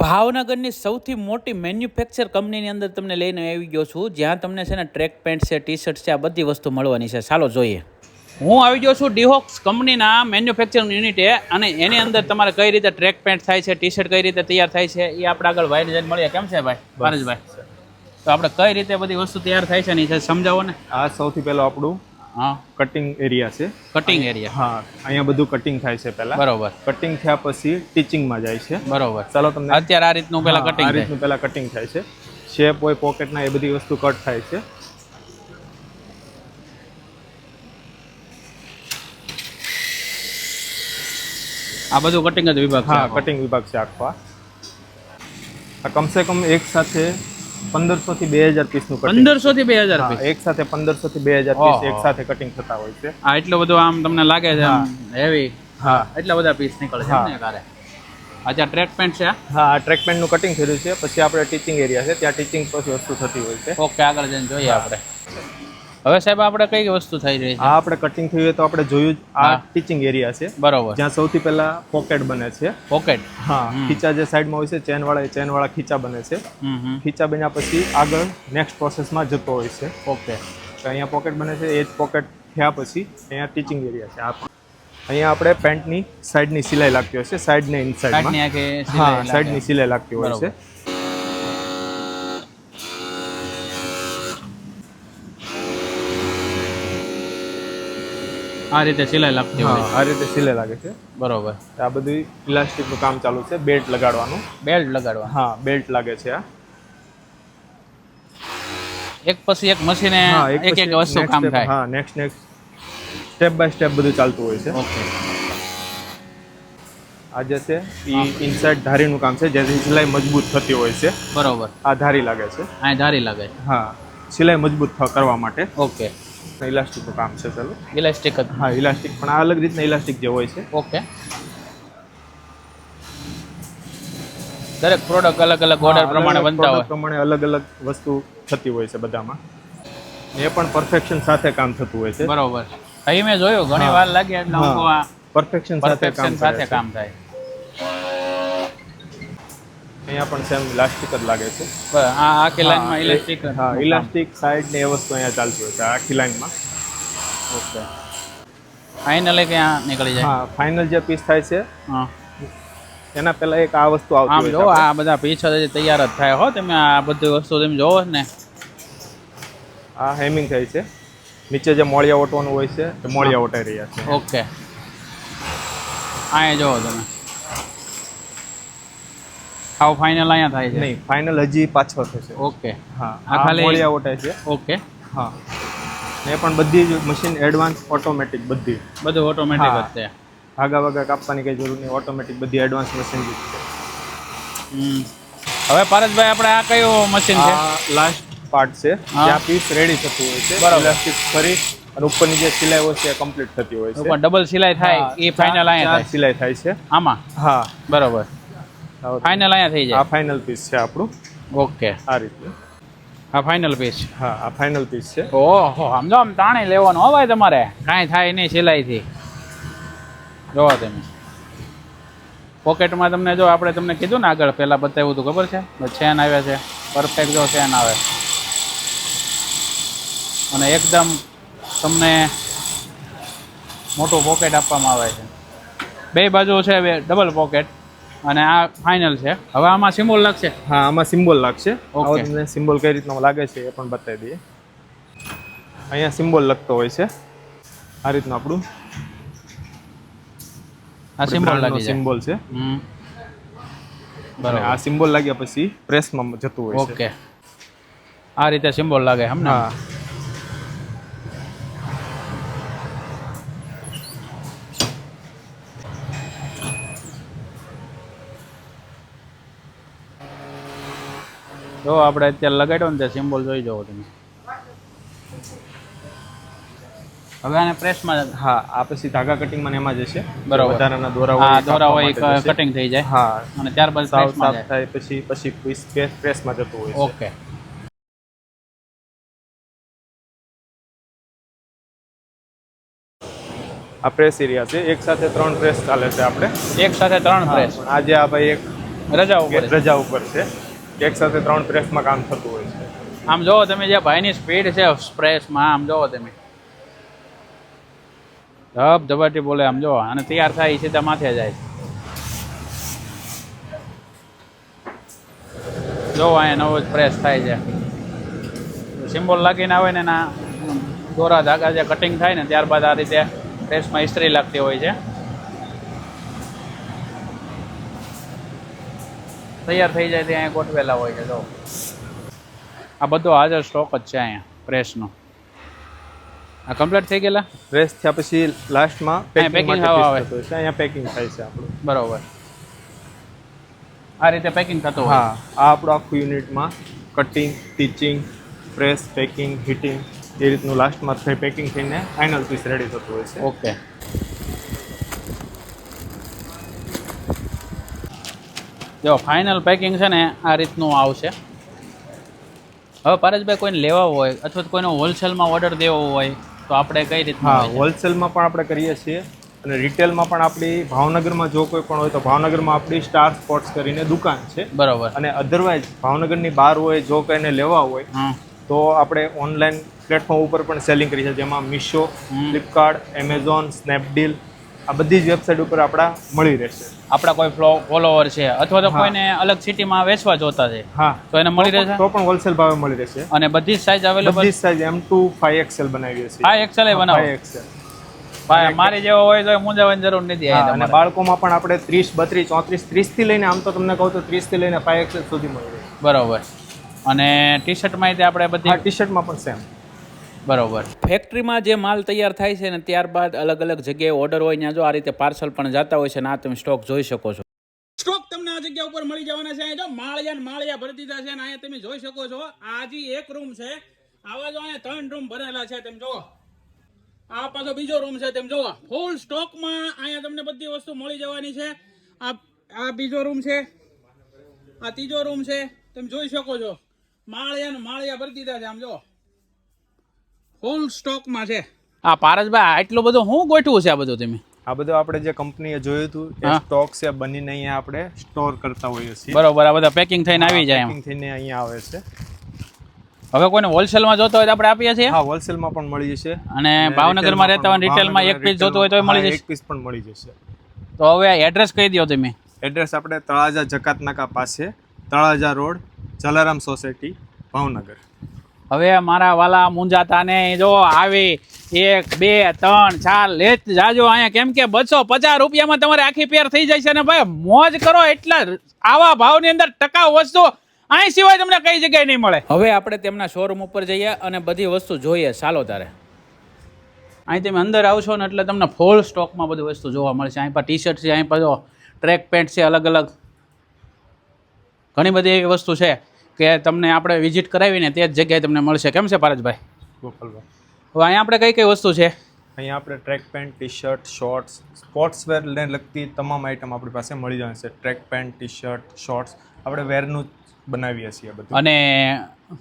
ભાવનગરની સૌથી મોટી મેન્યુફેક્ચર કંપનીની અંદર તમને લઈને આવી ગયો છું. જ્યાં તમને છે ને ટ્રેક પેન્ટ છે ટી શર્ટ છે આ બધી વસ્તુ મળવાની છે. ચાલો જોઈએ. હું આવી ગયો છું ડિહોક્સ કંપનીના મેન્યુફેક્ચરિંગ યુનિટે અને એની અંદર તમારે કઈ રીતે ટ્રેક પેન્ટ થાય છે ટી શર્ટ કઈ રીતે તૈયાર થાય છે એ આપણે આગળ ભાઈને જઈને મળીએ. કેમ છે ભાઈ? ભારતભાઈ તો આપણે કઈ રીતે બધી વસ્તુ તૈયાર થાય છે ને એ સમજાવો ને. આ સૌથી પહેલો આપણું હા. કટિંગ એરિયા છે. કટિંગ એરિયા હા અહીંયા બધું કટિંગ થાય છે પહેલા. બરોબર. કટિંગ થયા પછી ટીચિંગમાં જાય છે. બરોબર. ચાલો તમને અત્યારે આ રીતનું પેલા કટિંગ આ રીતનું પહેલા કટિંગ થાય છે. શેપ હોય પોકેટના એ બધી વસ્તુ કટ થાય છે. આ બધું કટિંગ જ વિભાગ હા કટિંગ વિભાગ છે આખો આ કમસે કમ એક સાથે પંદરસો થી બે હજાર પીસનું પંદરસો થી બે હજાર પીસ. એક સાથે પંદરસો થી બે હજાર પીસ એક સાથે કટિંગ થતા હોય છે. આ એટલું બધું આમ તમને લાગે છે હેવી હા. એટલા બધા પીસ નીકળે છે ને અચ્છા ટ્રેક પેન્ટ છે હા ટ્રેક પેન્ટનું કટિંગ થયું છે. પછી આપણે ટીચિંગ એરિયા છે. ત્યાં ટીચિંગ પછી વસ્તુ થતી હોય છે. ઓકે આગળ જઈને જોઈએ આપણે. હવે સાહેબ આપણે કઈ વસ્તુ થઈ રહી છે? આ આપણે કટિંગ થયું તો આપણે જોયું જ આ ટીચિંગ એરિયા છે. બરોબર. જ્યાં સૌથી પહેલા પોકેટ બને છે. પોકેટ હા ખીચા જે સાઈડમાં હોય છે ચેન વાળા એ ચેન વાળા ખીચા બને છે. ખીચા બન્યા પછી આગળ નેક્સ્ટ પ્રોસેસમાં જતો હોય છે. ઓકે તો અહીંયા પોકેટ બને છે એ જ પોકેટ થયા પછી અહીંયા ટીચિંગ એરિયા છે. આ. અહીંયા આપણે પેન્ટની સાઈડની સિલાઈ લાગતી હોય છે સાઈડ ને કાટની હા સાઈડની સિલાઈ લાગતી હોય છે. આ રીતે સિલાઈ લાગતી હોય. આ રીતે સિલાઈ લાગે છે. બરોબર. આ બધું ઇલાસ્ટિકનું કામ ચાલુ છે બેલ્ટ લગાડવાનું. બેલ્ટ લગાડવા હા બેલ્ટ લાગે છે આ. એક પછી એક મશીને એક એક વસ્તુ કામ થાય. હા next next step by step બધું ચાલતું હોય છે. ઓકે આ જે છે એ ઇનસાઇડ ધારીનું કામ છે જેથી સિલાઈ મજબૂત થતી હોય છે. બરોબર. આ ધારી લાગે છે. આ ધારી લાગે. હા સિલાઈ મજબૂત કરવા માટે. ઓકે ઇલાસ્ટિકનું કામ છે ચાલો. ઇલાસ્ટિક જ. હા ઇલાસ્ટિક પણ આ અલગ રીતના ઇલાસ્ટિક જે હોય છે. ઓકે. દરેક પ્રોડક્ટ અલગ અલગ ઓર્ડર પ્રમાણે બનતા હોય પ્રમાણે અલગ અલગ વસ્તુ થતી હોય છે બધામાં. એ પણ પરફેક્શન સાથે કામ થતું હોય છે. બરોબર. અહીં મેં જોયું? ઘણી વાર લાગે એટલે પરફેક્શન સાથે કામ સાથે કામ થાય. અહીંયા પણ સેમ ઇલાસ્ટિક જ લાગે છે. આ આખી લાઈનમાં ઇલાસ્ટિક હા ઇલાસ્ટિક સાઈડ ને એ વસ્તુ અહીંયા ચાલતી હોય છે આખી લાઈનમાં ઓકે. ફાઇનલી ક્યાં નીકળી જાય? હા ફાઇનલ જે પીસ થાય છે હા. એના પહેલા એક આ વસ્તુ આવતી આમ જો આ બધા પીછા હજી તૈયાર જ થાય હો તમે આ બધી વસ્તુ તમે જોવો ને. આ હેમિંગ થાય છે. નીચે જે મોળિયા ઓટવાનું હોય છે એ મોળિયા ઓટાઈ રહ્યા છે. ઓકે. અહીંયા જોવો તમે. આવું ફાઇનલ અહીંયા થાય છે. નહીં ફાઇનલ હજી પાછળ થશે. ઓકે હા આ ખાલી- મોળિયા ઓટે છે. ઓકે હા. એ પણ બધી જ મશીન એડવાન્સ ઓટોમેટિક બધી. બધું ઓટોમેટિક જ છે. ભાગા ભાગા કાપવાની કઈ જરૂર નહીં ઓટોમેટિક બધી એડવાન્સ મશીન છે. હવે પારસભાઈ આપણે આ કયું મશીન છે? લાસ્ટ પાર્ટ છે. જ્યાં પીસ રેડી થતું હોય છે. બરાબર. ઇલાસ્ટિક ફરી અને ઉપરની જે સિલાઈ હોય છે કમ્પ્લીટ થતી હોય છે. ડબલ સિલાઈ થાય એ ફાઇનલ અહીંયા સિલાઈ થાય છે. આમાં? હા. બરોબર. ફાઇનલ અહીંયા થઈ જાય. આ ફાઇનલ પીસ છે આપણું. ઓકે આ રીતે. આ ફાઇનલ પીસ હા આ ફાઇનલ પીસ છે. ઓહો સમજો આમ તાણે લેવાનું હો ભાઈ તમારે. કાંઈ થાય નહીં સિલાઈથી જોવો તમે. પોકેટમાં તમને જો આપણે તમને કીધું ને આગળ પહેલાં બતાવ્યું હતું ખબર છે? ચેન આવે છે. પરફેક્ટ જો ચેન આવે. અને એકદમ તમને મોટું પોકેટ આપવામાં આવે છે. બે બાજુ છે બે ડબલ પોકેટ અને આ ફાઇનલ છે. હવે આમાં સિમ્બોલ લાગશે? હા આમાં સિમ્બોલ લાગશે. ઓકે સિમ્બોલ કઈ રીતનો લાગે છે એ પણ બતાવી દઈએ. અહીંયા સિમ્બોલ લખતો હોય છે. આ રીતનું આપણું. આ સિમ્બોલ લાગે સિમ્બોલ છે. બરાબર. આ સિમ્બોલ લાગ્યા પછી પ્રેસમાં જતું હોય છે. ઓકે આ રીતે સિમ્બોલ લાગે હમને હા. જો આપણે અત્યારે લગાડ્યો ને તે સિમ્બોલ જોઈ જવો તમે. હવે આને પ્રેસમાં હા આ પછી ધાગા કટિંગમાં એમાં જશે. બરાબર. વધારાના દોરા હોય દોરા હોય કટિંગ થઈ જાય. હા. અને ત્યારબાદ સાફ થાય પછી પછી પ્રેસમાં જતું હોય છે. ઓકે. આ પ્રેસ એરિયા છે. એક સાથે ત્રણ પ્રેસ ચાલે છે આપણે. એક સાથે ત્રણ પ્રેસ આજે આ ભાઈ એક રજા ઉપર રજા ઉપર છે. એક સાથે ત્રણ પ્રેસમાં કામ થતું હોય છે. આમ જોવો તમે જે ભાઈની સ્પીડ છે સ્પ્રેસમાં આમ જોવો તમે. ધબ ધબાટી બોલે, આમ જોવો. અને તૈયાર થાય એ સીધા માથે જાય જોવો, અહીંયા નવો જ પ્રેસ થાય છે. સિમ્બોલ લાગીને આવે ને એના દોરા ધાગા જે કટિંગ થાય ને, ત્યારબાદ આ રીતે પ્રેસમાં ઇસ્ત્રી લાગતી હોય છે. તૈયાર થઈ જાય ત્યાં ગોઠવેલા હોય છે જો. આ બધો હાજર સ્ટોક જ છે અહીંયા પ્રેસનો આ કમ્પ્લીટ થઈ ગયેલા? પ્રેસ થયા પછી લાસ્ટમાં પેકિંગ હોય છે અહીંયા પેકિંગ થાય છે આપણું. બરાબર. આ રીતે પેકિંગ થતું હા આ આપણું આખું યુનિટમાં cutting stitching press packing heating એ રીતનું લાસ્ટમાં થઈ પેકિંગ થઈને ફાઇનલ પીસ રેડી થતું હોય છે. ઓકે જો ફાઇનલ પેકિંગ છે ને આ રીતનું આવશે. હવે પારસભાઈ કોઈને લેવા હોય અથવા તો કોઈને હોલસેલમાં ઓર્ડર દેવો હોય તો આપણે કઈ રીતના હા હોલસેલમાં પણ આપણે કરીએ છીએ અને રિટેલમાં પણ આપણી ભાવનગરમાં જો કોઈ પણ હોય તો ભાવનગરમાં આપણી સ્ટાર સ્પોર્ટ્સ કરીને દુકાન છે. બરાબર. અને અધરવાઇઝ ભાવનગરની બહાર હોય જો કોઈને લેવા હોય તો આપણે ઓનલાઈન પ્લેટફોર્મ ઉપર પણ સેલિંગ કરી છે જેમાં મીશો ફ્લિપકાર્ટ એમેઝોન સ્નેપડીલ આ બધી જ વેબસાઇટ ઉપર આપણા મળી રહેશે. આપણા કોઈ ફ્લો ફોલોવર છે અથવા તો. કોઈને અલગ સિટીમાં વેચવા જોતા છે હા. તો એને મળી રહેશે? તો પણ હોલસેલ ભાવે મળી રહેશે. અને બધી જ સાઇઝ અવેલેબલ બધી size M to five XL બનાવીએ છીએ હા એક્સેલ બનાવો ફાઈવ એક્સેલ ભાઈ મારી જેવો હોય તો મૂંઝાવાની જરૂર નથી અને બાળકોમાં પણ આપણે ત્રીસ બત્રીસ ચોત્રીસ ત્રીસથી લઈને આમ તો તમને કહું તો ત્રીસથી લઈને ફાઈવ એક્સેલ સુધી મળી રહે. બરોબર. અને ટી શર્ટમાં આપણે બધી ટી શર્ટમાં પણ સેમ બરોબર. ફેક્ટરીમાં જે માલ તૈયાર થાય છે ને ત્યારબાદ અલગ અલગ જગ્યાએ ઓર્ડર હોય ત્યાં જો આ રીતે પાર્સલ પણ જતા હોય છે ને આ તમે સ્ટોક જોઈ શકો છો. સ્ટોક તમને આ જગ્યા ઉપર મળી જવાના છે. અહીંયા જો માળિયા ને માળિયા ભરી દીધા છે અને અહીંયા તમે જોઈ શકો છો. આ હજી એક રૂમ છે. આવા જો અહીંયા ત્રણ રૂમ ભરેલા છે તેમ જુઓ. આ પાછો બીજો રૂમ છે તેમ જુઓ. ફૂલ સ્ટોકમાં અહીંયા તમને બધી વસ્તુ મળી જવાની છે. આ આ બીજો રૂમ છે. આ ત્રીજો રૂમ છે. તમે જોઈ શકો છો. માળિયા ને માળિયા ભરી દીધા છે આમ જો ફૂલ સ્ટોકમાં છે. આ પારસભાઈ આટલો બધું હું ગોઠવું છે આ બધું તમે? આ બધું આપણે જે કંપનીએ જોયું હતું એ સ્ટોક છે બનીને અહીંયા આપણે સ્ટોર કરતા હોઈએ છીએ. બરોબર આ બધા પેકિંગ થઈને આવી જાય પેકિંગ થઈને અહીંયા આવે છે. હવે કોઈને હોલસેલમાં જોતો હોય તો આપણે આપીએ છીએ? હા હોલસેલમાં પણ મળી જશે. અને ભાવનગરમાં રહેતા હોય રિટેલમાં એક પીસ જોતો હોય તો મળી જશે. એક પીસ પણ મળી જશે. તો હવે એડ્રેસ કહી દો તમે. એડ્રેસ આપણે તળાજા જકાતનાકા પાસે તળાજા રોડ જલારામ સોસાયટી ભાવનગર. હવે મારા વાલા મુંજાતા ને જો આવી એક બે ત્રણ ચાર લેત જાજો અહીંયા. કેમ કે બસો પચાસ રૂપિયામાં તમારે આખી પેર થઈ જાય છે ને ભાઈ મોજ કરો એટલા આવા ભાવની અંદર ટકાઉ વસ્તુ અહીં સિવાય તમને કઈ જગ્યાએ નહીં મળે. હવે આપણે તેમના શોરૂમ ઉપર જઈએ અને બધી વસ્તુ જોઈએ. ચાલો તારે. અહીં તમે અંદર આવશો ને એટલે તમને ફૂલ સ્ટોકમાં બધી વસ્તુ જોવા મળશે. અહીં પર ટી શર્ટ છે અહીં પર ટ્રેક પેન્ટ છે અલગ અલગ ઘણી બધી એવી વસ્તુ છે. કે તમને આપણે વિઝિટ કરાવીને તે જ જગ્યાએ તમને મળશે. કેમ છે પારસભાઈ? ગોપાલભાઈ. હવે અહીંયા આપણે કઈ કઈ વસ્તુ છે? અહીંયા આપણે track pant T shirt shorts sports વેરને લગતી તમામ આઇટમ આપણી પાસે મળી જશે track pant T shirt shorts આપણે વેરનું જ બનાવીએ છીએ બધું. અને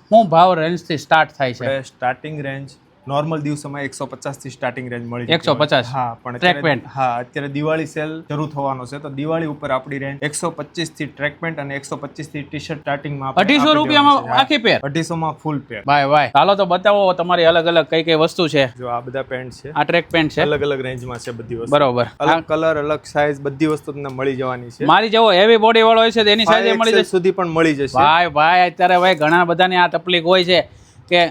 શું ભાવ રેન્જથી સ્ટાર્ટ થાય છે? સ્ટાર્ટિંગ રેન્જ નોર્મલ દિવસોમાં એકસો પચાસથી સ્ટાર્ટિંગ રેન્જ મળી 150? હોય. હા પણ Track અત્યારે- હા અત્યારે દિવાળી સેલ શરૂ થવાનો છે તો દિવાળી ઉપર આપણી રેન્જ એકસો પચીસથી ટ્રેક પેન્ટ અને એકસો પચીસથી ટી શર્ટ સ્ટાર્ટિંગમાં અઢીસો રૂપિયામાં. આખી પેર. અઢીસોમાં ફૂલ પેર ભાઈ ભાઈ ચાલો તો બતાવો તમારી અલગ અલગ કઈ કઈ વસ્તુ છે? જો આ બધા પેન્ટ છે. આ ટ્રેક પેન્ટ છે? અલગ અલગ રેન્જમાં છે બધી વસ્તુ. બરોબર. અલગ કલર અલગ સાઇઝ બધી વસ્તુ તમને મળી જવાની છે. મારી જેવો હેવી બોડી વાળો હોય છે તેની સાઇઝ મળી 5XL જશે. સુધી પણ મળી જશે. ભાઈ ભાઈ અત્યારે ભાઈ ઘણા બધાની આ તકલીફ હોય છે કે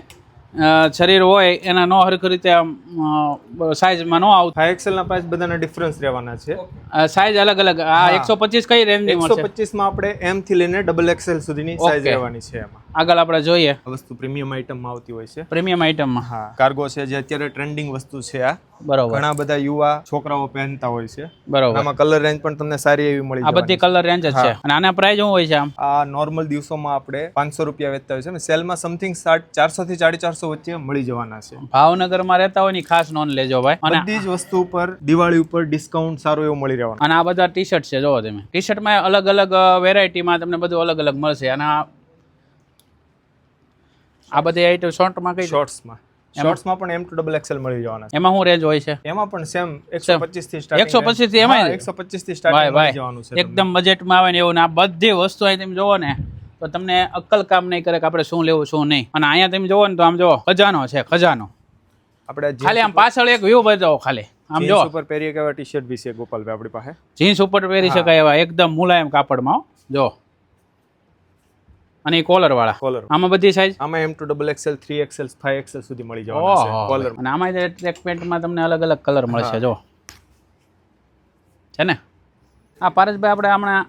શરીર હોય એના નો હરખ રીતે સાઇઝમાં નો આવતું. ફાઈવ એક્સેલ ના પ્રાઇસ બધાના ડિફરન્સ રહેવાના છે. સાઈઝ અલગ અલગ. આ એકસો પચીસ કઈ રેન્જ એકસો પચીસમાં આપણે એમ થી લઈને ડબલ એક્સેલ સુધીની સાઇઝ. રહેવાની છે એમાં. આગળ આપણે જોઈએ. વસ્તુ પ્રીમિયમ આઇટમમાં આવતી હોય છે. પ્રીમિયમ આઈટમમાં હા. કાર્ગો છે જે અત્યારે ટ્રેન્ડિંગ વસ્તુ છે આ. બરોબર. ઘણા બધા યુવા છોકરાઓ પહેરતા હોય છે. બરોબર. આમાં કલર રેન્જ પણ તમને સારી એવી મળી આ બધી કલર રેન્જ જ છે. અને આના પ્રાઇસ શું હોય છે આમ? આ નોર્મલ દિવસોમાં આપણે પાંચસો રૂપિયા વેચતા હોય છે. અને સેલમાં સમથિંગ સાઠ ચારસો થી સાડી ચારસો વચ્ચે મળી જવાના છે. ભાવનગરમાં રહેતા હોયની ખાસ નોંધ લેજો ભાઈ. અને બધી જ વસ્તુ ઉપર દિવાળી ઉપર ડિસ્કાઉન્ટ સારું એવું મળી રહેવાનું. અને આ બધા ટી શર્ટ છે જોવો તમે. ટી શર્ટમાં અલગ અલગ વેરાયટીમાં તમને બધું અલગ અલગ મળશે. અને આ બધી આઈટમ શોર્ટમાં કઈ શોર્ટ્સમાં શોર્ટ્સમાં પણ એમ ટુ ડબલ એક્સેલ મળી જવાના એમાં શું રેન્જ હોય છે? એમાં પણ સેમ એકસો પચીસથી સ્ટાર્ટિંગ 125 થી એમાં 125 થી સ્ટાર્ટિંગ મળી જવાનું છે એકદમ બજેટમાં આવે ને એવું ને આ બધી વસ્તુ અહીં તમે જોવો ને તો તમને અક્કલ કામ નહીં કરે કે આપણે શું લેવું શું નહીં. અને અહીંયા તમે જોવો ને તો આમ જોવો ખજાનો છે ખજાનો. આપણે ખાલી આમ પાછળ એક વ્યૂ બતાવો ખાલી. આમ જો. ઉપર પહેરીએ કે એવા ટી શર્ટ બી છે ગોપાલભાઈ આપણી પાસે. જીન્સ ઉપર પહેરી શકાય એવા એકદમ મુલાયમ કાપડમાં. જો. અને કોલર વાળા. કોલર આમાં બધી સાઈઝ આમાં M to double XL three XL five XL સુધી મળી જવાના છે કોલર અને આમાં ટ્રેક પેન્ટમાં તમને અલગ અલગ કલર મળશે જો. છે ને? આ પારસભાઈ આપણે હમણાં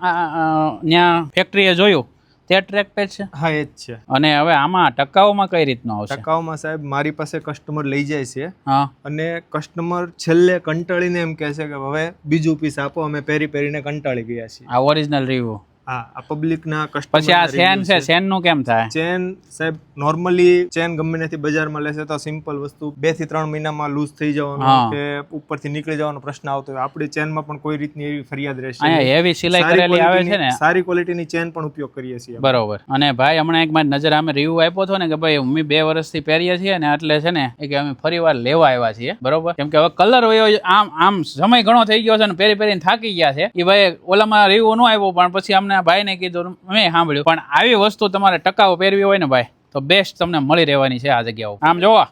ત્યાં ફેક્ટરીએ જોયું. તે ટ્રેક પેન્ટ છે? હા એ જ છે. અને હવે આમાં ટકાઉમાં કઈ રીતનો આવશે? ટકાઉમાં સાહેબ મારી પાસે કસ્ટમર લઈ જાય છે. હા. અને કસ્ટમર છેલ્લે કંટાળીને એમ કહે છે કે હવે બીજું પીસ આપો અમે પહેરી પહેરીને કંટાળી ગયા છીએ. આ ઓરિજિનલ રિવ્યુ હા આ પબ્લિકના પછી આ ચેન છે ચેનનું કેમ થાય? ચેન સાહેબ નોર્મલી ચેન ગમે નથી બજારમાં લેશે તો સિમ્પલ વસ્તુ બેથી ત્રણ મહિનામાં લૂઝ થઈ જવાનું કે ઉપરથી નીકળી જવાનો પ્રશ્ન આવતો હોય. આપણી ચેનમાં પણ કોઈ રીતની એવી ફરિયાદ રહેશે અહીંયા હેવી સિલાઈ કરેલી આવે છે ને? સારી ક્વોલિટીની ચેન પણ ઉપયોગ કરીએ છીએ બરોબર. અને ભાઈ હમણાં એક મારી નજર અમે રિવ્યુ આપ્યો હતો ને કે ભાઈ અમે બે વર્ષથી પહેરીએ છીએ ને એટલે છે ને કે અમે ફરી વાર લેવા આવ્યા છીએ. બરોબર? કેમ કે હવે કલર હોય આમ આમ સમય ઘણો થઈ ગયો છે ને પહેરી પહેરીને થાકી ગયા છે. એ ભાઈ ઓલામાં રિવ્યુ ન આવ્યો પણ પછી અમને આ ભાઈને કીધું, મેં સાંભળ્યું, પણ આવી વસ્તુ તમારે ટકાઉ પહેરવી હોય ને ભાઈ, તો બેસ્ટ તમને મળી રહેવાની છે આ જગ્યાઓ. આમ જોવા.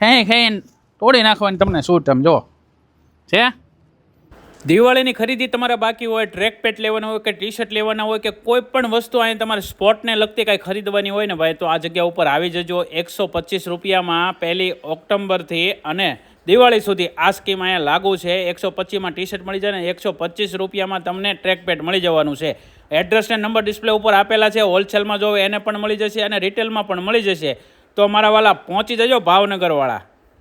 ખેઈ ખેઈને તોડી નાખવાની તમને શું આમ જો છે? દિવાળીની ખરીદી તમારે બાકી હોય ટ્રેક પેટ લેવાના હોય કે ટી શર્ટ લેવાના હોય કે કોઈ પણ વસ્તુ અહીં તમારે સ્પોર્ટને લગતી કાંઈ ખરીદવાની હોય ને ભાઈ, તો આ જગ્યા ઉપર આવી જજો. એકસો પચીસ રૂપિયામાં પહેલી ઓક્ટોબરથી અને દિવાળી સુધી આ સ્કીમ અહીંયા લાગુ છે. એકસો પચીસમાં ટી શર્ટ મળી જાય ને એકસો પચીસ રૂપિયામાં તમને ટ્રેક પેડ મળી જવાનું છે. એડ્રેસ ને નંબર ડિસ્પ્લે ઉપર આપેલા છે. હોલસેલમાં જો એને પણ મળી જશે અને રિટેલમાં પણ મળી જશે. તો મારા વાલા પહોંચી જજો ભાવનગરવાળા.